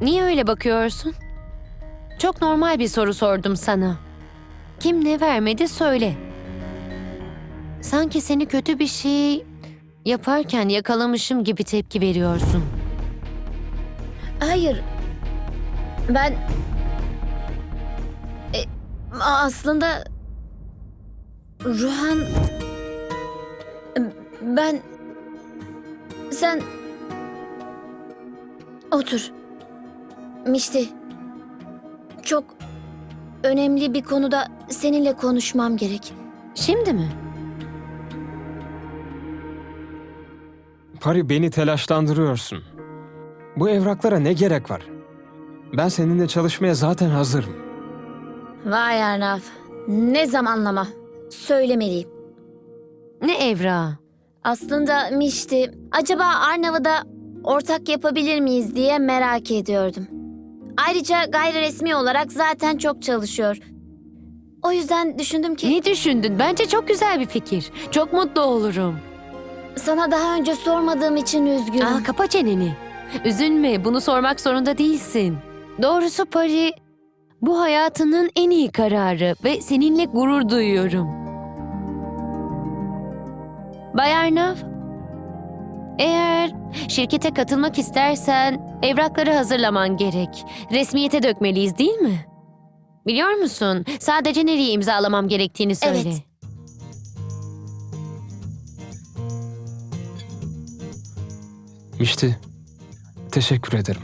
Niye öyle bakıyorsun? Çok normal bir soru sordum sana. Kim ne vermedi söyle. Sanki seni kötü bir şey yaparken yakalamışım gibi tepki veriyorsun. Hayır. Ben... E, aslında... Ruhan... Ben... Sen... Otur. Mişti. Çok önemli bir konuda seninle konuşmam gerek. Şimdi mi? Pari beni telaşlandırıyorsun. Bu evraklara ne gerek var? Ben seninle çalışmaya zaten hazırım. Vay Arnav. Ne zamanlama. Söylemeliyim. Ne evrağı? Aslında Mişti, acaba Arnav'ı da ortak yapabilir miyiz diye merak ediyordum. Ayrıca gayri resmi olarak zaten çok çalışıyor. O yüzden düşündüm ki Ne düşündün? Bence çok güzel bir fikir. Çok mutlu olurum. sana daha önce sormadığım için üzgünüm. Aa, kapa çeneni. Üzülme, bunu sormak zorunda değilsin. Doğrusu Pari, bu hayatının en iyi kararı ve seninle gurur duyuyorum. Bay Arnav, eğer şirkete katılmak istersen evrakları hazırlaman gerek. Resmiyete dökmeliyiz değil mi? Biliyor musun? Sadece nereye imzalamam gerektiğini söyle. Evet. Mişti, teşekkür ederim.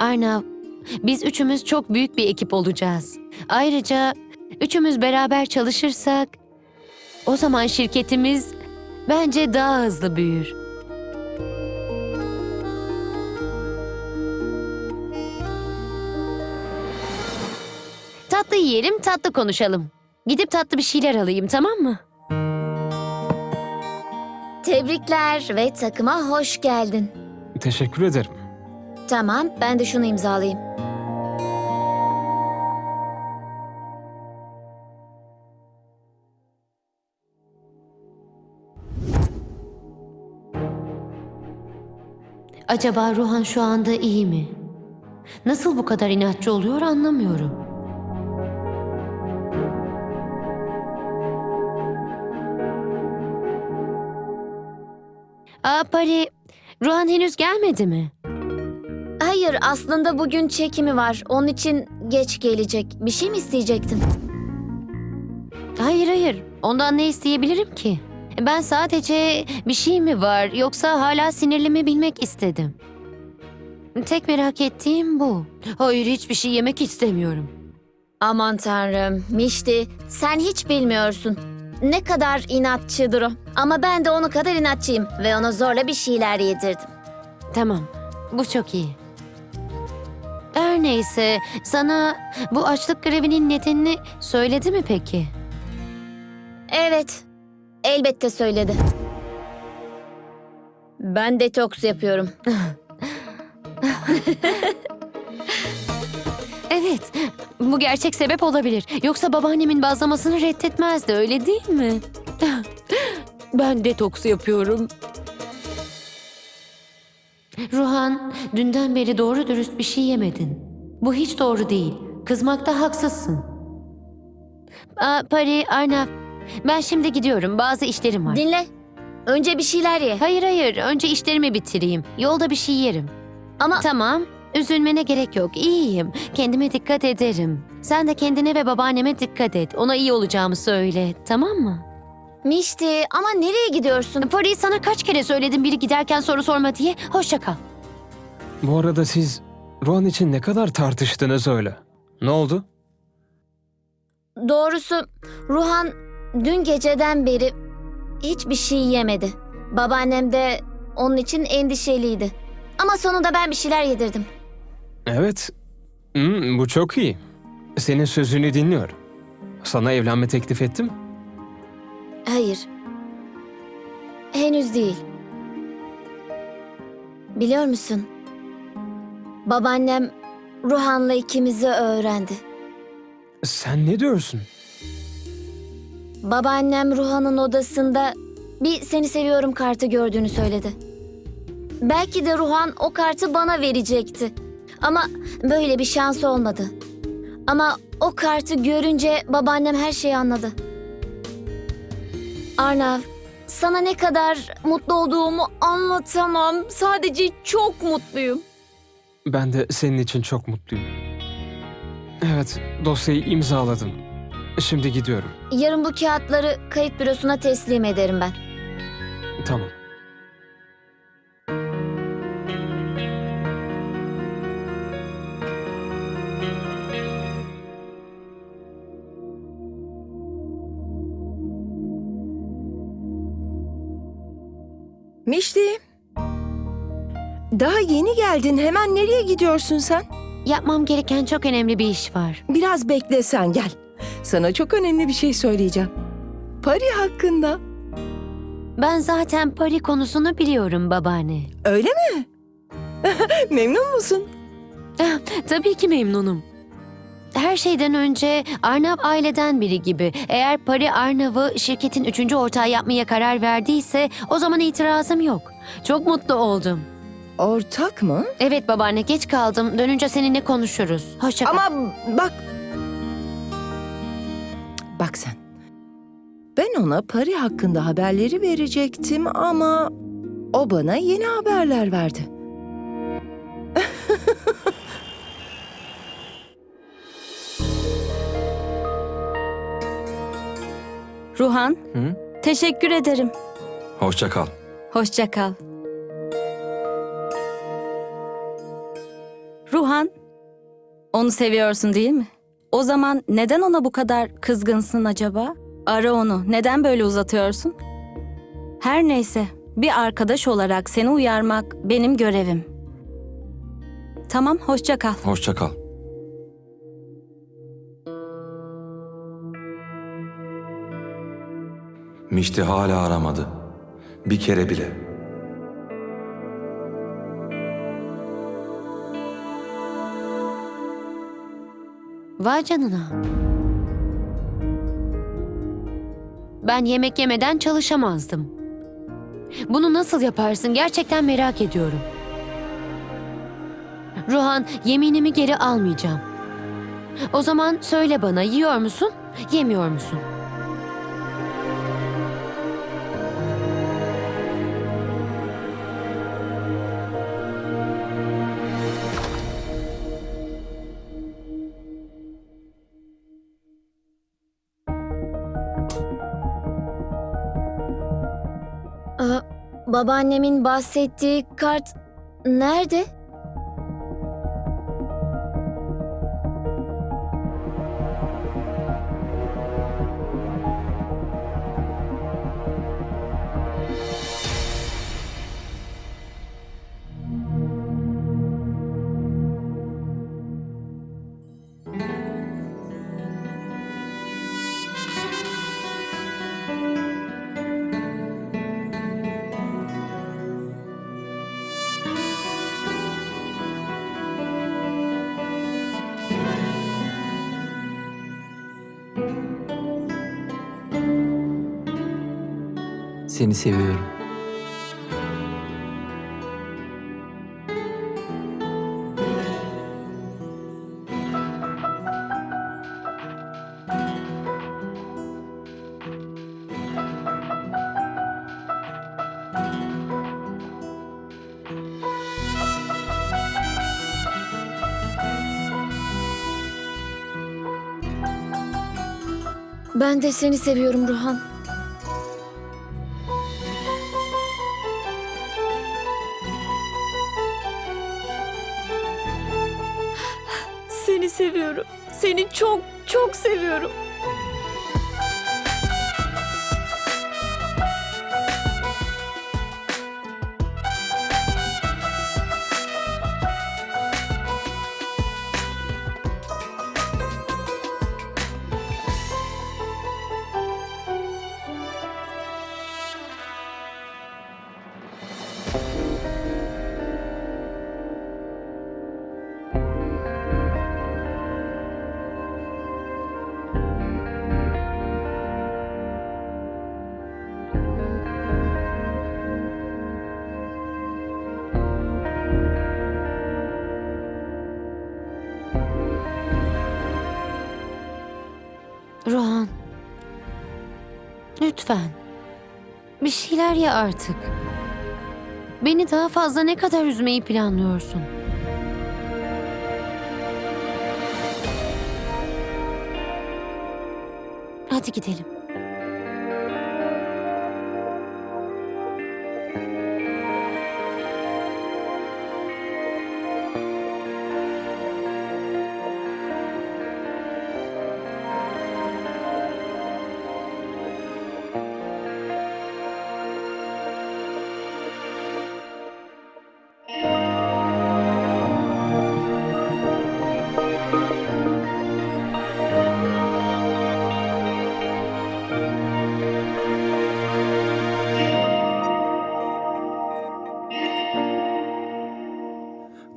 Arnav, biz üçümüz çok büyük bir ekip olacağız. Ayrıca üçümüz beraber çalışırsak o zaman şirketimiz bence daha hızlı büyür. Tatlı yiyelim, tatlı konuşalım. Gidip tatlı bir şeyler alayım, tamam mı? Tebrikler ve takıma hoş geldin. Teşekkür ederim. Tamam, ben de şunu imzalayayım. Acaba Ruhan şu anda iyi mi? Nasıl bu kadar inatçı oluyor anlamıyorum. Aa Pari, Ruhan henüz gelmedi mi? Hayır, aslında bugün çekimi var. Onun için geç gelecek. Bir şey mi isteyecektin? Hayır hayır, ondan ne isteyebilirim ki? Ben sadece bir şey mi var yoksa hala sinirli mi bilmek istedim. Tek merak ettiğim bu. Hayır hiçbir şey yemek istemiyorum. Aman tanrım, Mişti, sen hiç bilmiyorsun. Ne kadar inatçıdır o. Ama ben de onu kadar inatçıyım ve ona zorla bir şeyler yedirdim. Tamam, bu çok iyi. Her neyse, sana bu açlık grevinin nedenini söyledi mi peki? Evet, elbette söyledi. Ben detoks yapıyorum. Evet, bu gerçek sebep olabilir. Yoksa babaannemin bazlamasını reddetmezdi, öyle değil mi? ben detoks yapıyorum. Ruhan, dünden beri doğru dürüst bir şey yemedin. Bu hiç doğru değil. Kızmakta haksızsın. Aa, Pari, Arnav, ben şimdi gidiyorum. Bazı işlerim var. Dinle. Önce bir şeyler ye. Hayır hayır, önce işlerimi bitireyim. Yolda bir şey yerim. Ama Tamam, üzülmene gerek yok. İyiyim. Kendime dikkat ederim. Sen de kendine ve babaanneme dikkat et. Ona iyi olacağımı söyle, tamam mı? Mişti ama nereye gidiyorsun? Pari sana kaç kere söyledim biri giderken soru sorma diye. Hoşça kal. Bu arada siz Ruan için ne kadar tartıştınız öyle? Ne oldu? Doğrusu Ruhan dün geceden beri hiçbir şey yemedi. Babaannem de onun için endişeliydi. Ama sonunda ben bir şeyler yedirdim. Evet. Hmm, bu çok iyi. Senin sözünü dinliyor. Sana evlenme teklif etti mi? Hayır. Henüz değil. Biliyor musun? Babaannem Ruhan'la ikimizi öğrendi. Sen ne diyorsun? Babaannem Ruhan'ın odasında bir seni seviyorum kartı gördüğünü söyledi. Belki de Ruhan o kartı bana verecekti. Ama böyle bir şans olmadı. Ama o kartı görünce babaannem her şeyi anladı. Arnav, sana ne kadar mutlu olduğumu anlatamam. Sadece çok mutluyum. Ben de senin için çok mutluyum. Evet, dosyayı imzaladım. Şimdi gidiyorum. Yarın bu kağıtları kayıt bürosuna teslim ederim ben. Tamam. Mişti. Daha yeni geldin. Hemen nereye gidiyorsun sen? Yapmam gereken çok önemli bir iş var. Biraz beklesen gel. Sana çok önemli bir şey söyleyeceğim. Pari hakkında. Ben zaten pari konusunu biliyorum babaanne. Öyle mi? Memnun musun? Ah, Tabii ki memnunum. Her şeyden önce Arnav aileden biri gibi. Eğer Pari Arnav'ı şirketin üçüncü ortağı yapmaya karar verdiyse o zaman itirazım yok. Çok mutlu oldum. Ortak mı? Evet babaanne geç kaldım. Dönünce seninle konuşuruz. Hoşça kal. Ama bak. Bak sen. Ben ona Pari hakkında haberleri verecektim ama o bana yeni haberler verdi. Ruhan, Hı? teşekkür ederim. Hoşça kal. Hoşça kal. Ruhan, onu seviyorsun değil mi? O zaman neden ona bu kadar kızgınsın acaba? Ara onu. Neden böyle uzatıyorsun? Her neyse, bir arkadaş olarak seni uyarmak benim görevim. Tamam, hoşça kal. Hoşça kal. Mişti hala aramadı. Bir kere bile. Vay canına. Ben yemek yemeden çalışamazdım. Bunu nasıl yaparsın gerçekten merak ediyorum. Ruhan, yeminimi geri almayacağım. O zaman söyle bana yiyor musun, yemiyor musun? Babaannemin bahsettiği kart nerede? Seni seviyorum. Ben de seni seviyorum Ruhan. Seni seviyorum. Seni çok çok seviyorum. Rohan. Lütfen. Bir şeyler ye artık. Beni daha fazla ne kadar üzmeyi planlıyorsun? Hadi gidelim.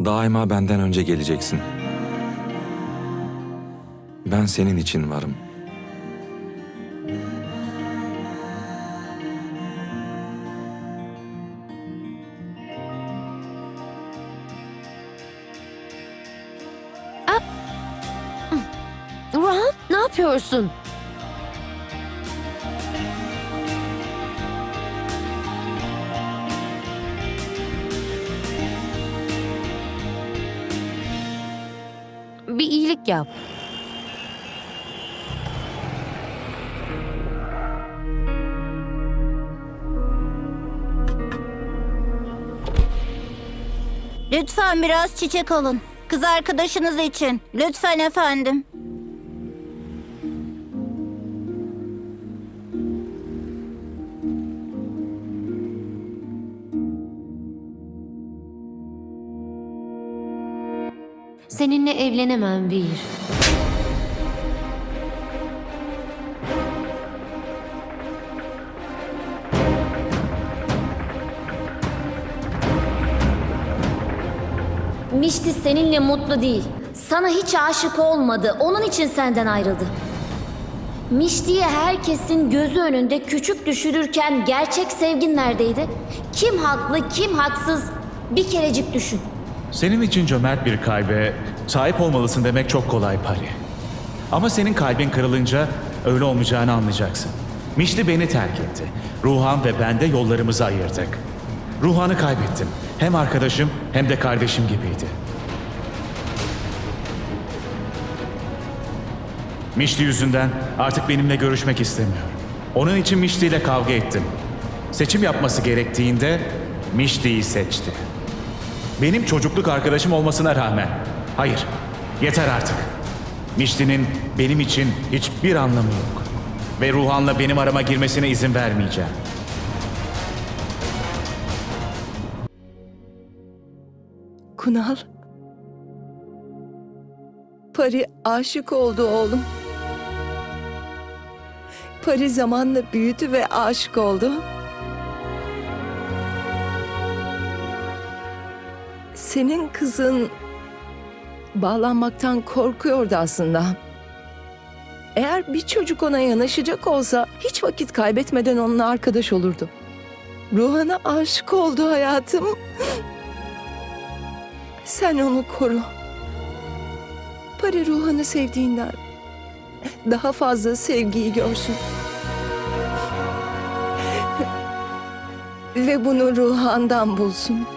Daima benden önce geleceksin. Ben senin için varım. Rohan ne yapıyorsun? Yap. Lütfen biraz çiçek alın. Kız arkadaşınız için. Lütfen efendim. Seninle evlenemem Vir. Mişti seninle mutlu değil. Sana hiç aşık olmadı. Onun için senden ayrıldı. Mişti'yi herkesin gözü önünde küçük düşürürken gerçek sevgin neredeydi? Kim haklı, kim haksız? Bir kerecik düşün. Senin için cömert bir kalbe sahip olmalısın demek çok kolay Pari. Ama senin kalbin kırılınca öyle olmayacağını anlayacaksın. Mişli beni terk etti. Ruhan ve ben de yollarımızı ayırdık. Ruhan'ı kaybettim. Hem arkadaşım hem de kardeşim gibiydi. Mişli yüzünden artık benimle görüşmek istemiyor. Onun için Mişli ile kavga ettim. Seçim yapması gerektiğinde Mişli'yi seçti. Benim çocukluk arkadaşım olmasına rağmen. Hayır, yeter artık. Mişli'nin benim için hiçbir anlamı yok. Ve Ruhan'la benim arama girmesine izin vermeyeceğim. Kunal. Pari aşık oldu oğlum. Pari zamanla büyüdü ve aşık oldu. Senin kızın bağlanmaktan korkuyordu aslında. Eğer bir çocuk ona yanaşacak olsa hiç vakit kaybetmeden onunla arkadaş olurdu. Ruhan'a aşık oldu hayatım. Sen onu koru. Pari ruhanı sevdiğinden daha fazla sevgiyi görsün. Ve bunu ruhandan bulsun.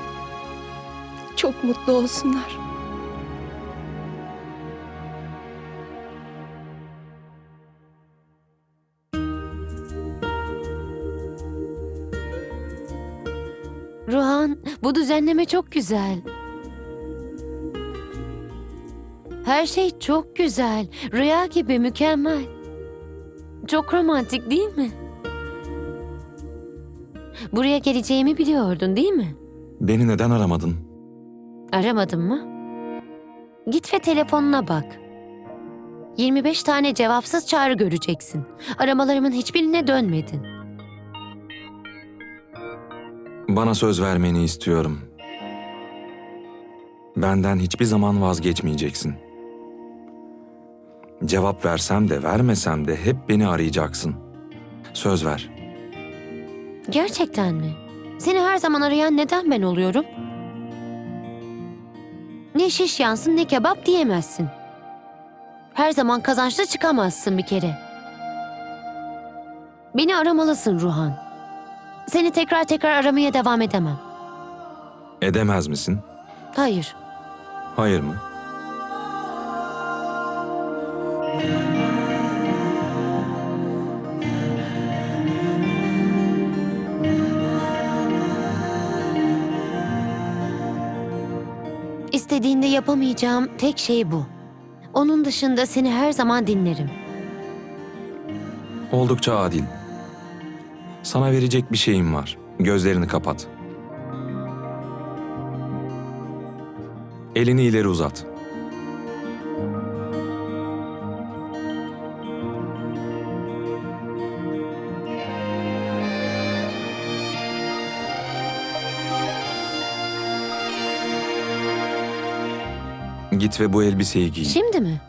Çok mutlu olsunlar. Ruhan, bu düzenleme çok güzel. Her şey çok güzel. Rüya gibi mükemmel. Çok romantik değil mi? Buraya geleceğimi biliyordun değil mi? Beni neden aramadın? Aramadın mı? Git ve telefonuna bak. 25 tane cevapsız çağrı göreceksin. Aramalarımın hiçbirine dönmedin. Bana söz vermeni istiyorum. Benden hiçbir zaman vazgeçmeyeceksin. Cevap versem de vermesem de hep beni arayacaksın. Söz ver. Gerçekten mi? Seni her zaman arayan neden ben oluyorum? Ne şiş yansın ne kebap diyemezsin. Her zaman kazançlı çıkamazsın bir kere. Beni aramalısın Ruhan. Seni tekrar tekrar aramaya devam edemem. Edemez misin? Hayır. Hayır mı? İstediğinde yapamayacağım tek şey bu. Onun dışında seni her zaman dinlerim. Oldukça adil. Sana verecek bir şeyim var. Gözlerini kapat. Elini ileri uzat. Git ve bu elbiseyi giy. Şimdi mi?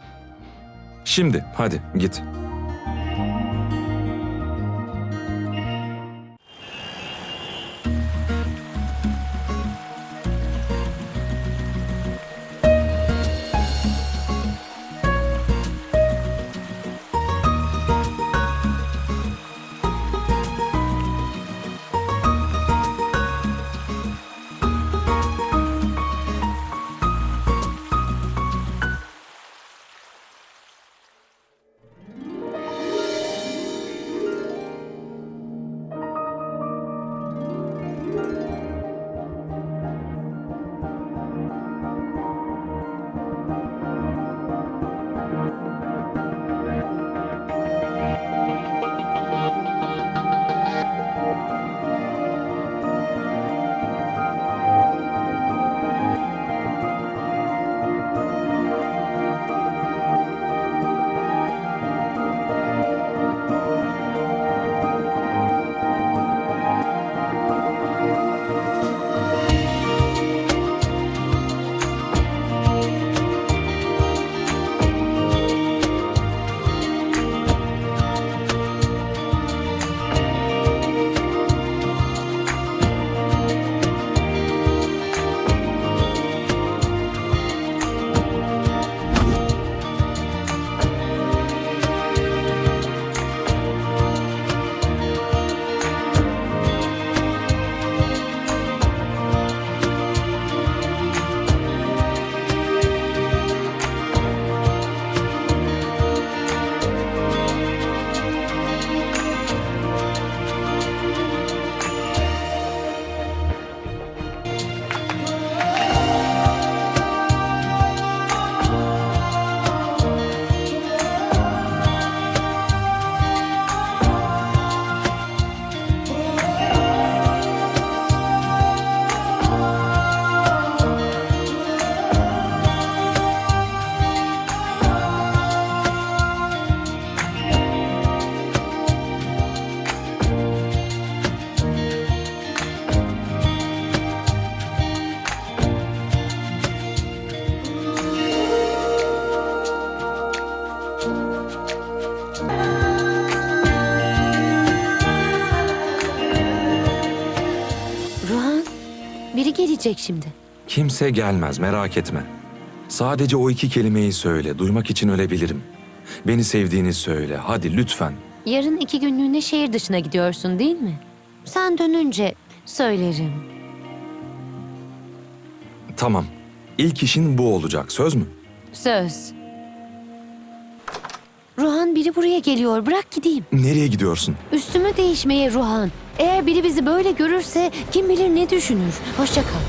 Şimdi hadi git. Gelecek şimdi. Kimse gelmez merak etme. Sadece o iki kelimeyi söyle. Duymak için ölebilirim. Beni sevdiğini söyle. Hadi lütfen. Yarın iki günlüğüne şehir dışına gidiyorsun değil mi? Sen dönünce söylerim. Tamam. İlk işin bu olacak. Söz mü? Söz. Ruhan biri buraya geliyor. Bırak gideyim. Nereye gidiyorsun? Üstümü değişmeye Ruhan. Eğer biri bizi böyle görürse kim bilir ne düşünür. Hoşça kal.